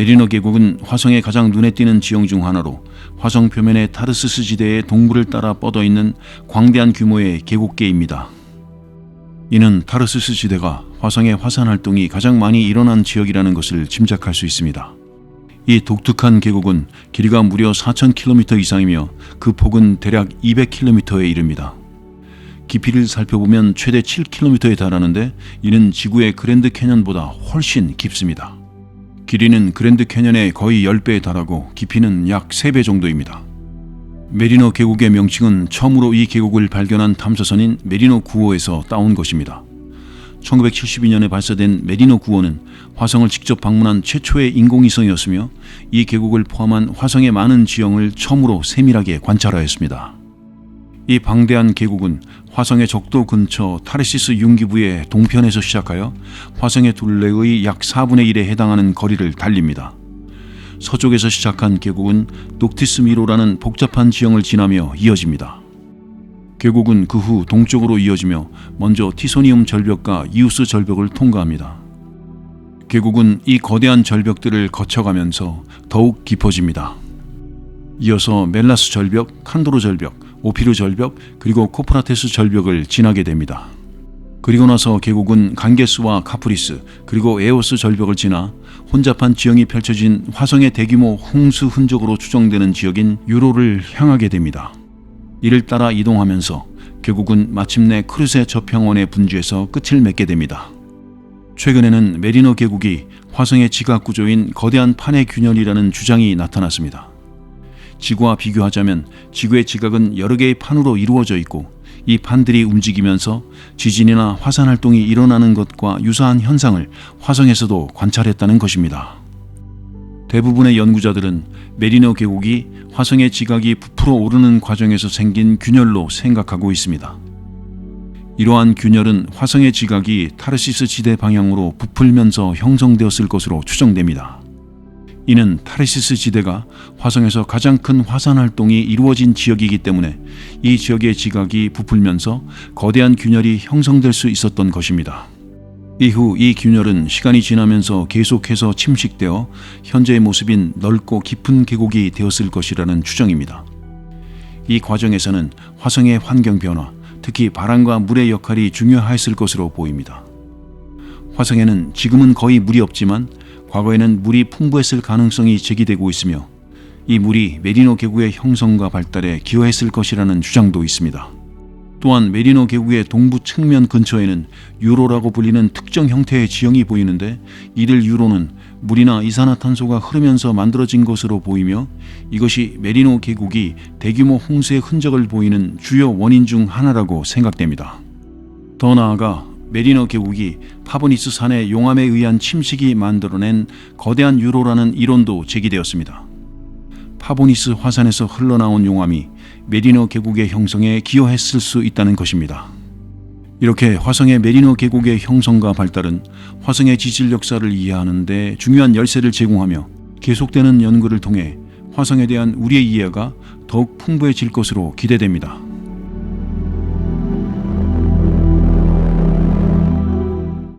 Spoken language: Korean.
메리너 계곡은 화성의 가장 눈에 띄는 지형 중 하나로 화성 표면의 타르스스 지대의 동부를 따라 뻗어 있는 광대한 규모의 계곡계입니다. 이는 타르스스 지대가 화성의 화산 활동이 가장 많이 일어난 지역이라는 것을 짐작할 수 있습니다. 이 독특한 계곡은 길이가 무려 4,000km 이상이며 그 폭은 대략 200km에 이릅니다. 깊이를 살펴보면 최대 7km에 달하는데 이는 지구의 그랜드 캐년보다 훨씬 깊습니다. 길이는 그랜드 캐년의 거의 10배에 달하고 깊이는 약 3배 정도입니다. 메리노 계곡의 명칭은 처음으로 이 계곡을 발견한 탐사선인 메리노 9호에서 따온 것입니다. 1972년에 발사된 메리노 9호는 화성을 직접 방문한 최초의 인공위성이었으며 이 계곡을 포함한 화성의 많은 지형을 처음으로 세밀하게 관찰하였습니다. 이 방대한 계곡은 화성의 적도 근처 타레시스 융기부의 동편에서 시작하여 화성의 둘레의 약 4분의 1에 해당하는 거리를 달립니다. 서쪽에서 시작한 계곡은 녹티스 미로라는 복잡한 지형을 지나며 이어집니다. 계곡은 그 후 동쪽으로 이어지며 먼저 티소니움 절벽과 이우스 절벽을 통과합니다. 계곡은 이 거대한 절벽들을 거쳐가면서 더욱 깊어집니다. 이어서 멜라스 절벽, 칸도로 절벽, 오피르 절벽, 그리고 코프라테스 절벽을 지나게 됩니다. 그리고 나서 계곡은 간게스와 카프리스, 그리고 에오스 절벽을 지나 혼잡한 지형이 펼쳐진 화성의 대규모 홍수 흔적으로 추정되는 지역인 유로를 향하게 됩니다. 이를 따라 이동하면서 계곡은 마침내 크루세 저평원의 분주에서 끝을 맺게 됩니다. 최근에는 메리노 계곡이 화성의 지각 구조인 거대한 판의 균열이라는 주장이 나타났습니다. 지구와 비교하자면 지구의 지각은 여러 개의 판으로 이루어져 있고 이 판들이 움직이면서 지진이나 화산 활동이 일어나는 것과 유사한 현상을 화성에서도 관찰했다는 것입니다. 대부분의 연구자들은 메리노 계곡이 화성의 지각이 부풀어 오르는 과정에서 생긴 균열로 생각하고 있습니다. 이러한 균열은 화성의 지각이 타르시스 지대 방향으로 부풀면서 형성되었을 것으로 추정됩니다. 이는 타르시스 지대가 화성에서 가장 큰 화산 활동이 이루어진 지역이기 때문에 이 지역의 지각이 부풀면서 거대한 균열이 형성될 수 있었던 것입니다. 이후 이 균열은 시간이 지나면서 계속해서 침식되어 현재의 모습인 넓고 깊은 계곡이 되었을 것이라는 추정입니다. 이 과정에서는 화성의 환경 변화, 특히 바람과 물의 역할이 중요했을 것으로 보입니다. 화성에는 지금은 거의 물이 없지만 과거에는 물이 풍부했을 가능성이 제기되고 있으며 이 물이 메리노 계곡의 형성과 발달에 기여했을 것이라는 주장도 있습니다. 또한 메리노 계곡의 동부 측면 근처에는 유로라고 불리는 특정 형태의 지형이 보이는데 이들 유로는 물이나 이산화탄소가 흐르면서 만들어진 것으로 보이며 이것이 메리노 계곡이 대규모 홍수의 흔적을 보이는 주요 원인 중 하나라고 생각됩니다. 더 나아가 메리너 계곡이 파보니스 산의 용암에 의한 침식이 만들어낸 거대한 유로라는 이론도 제기되었습니다. 파보니스 화산에서 흘러나온 용암이 메리너 계곡의 형성에 기여했을 수 있다는 것입니다. 이렇게 화성의 메리너 계곡의 형성과 발달은 화성의 지질 역사를 이해하는 데 중요한 열쇠를 제공하며 계속되는 연구를 통해 화성에 대한 우리의 이해가 더욱 풍부해질 것으로 기대됩니다.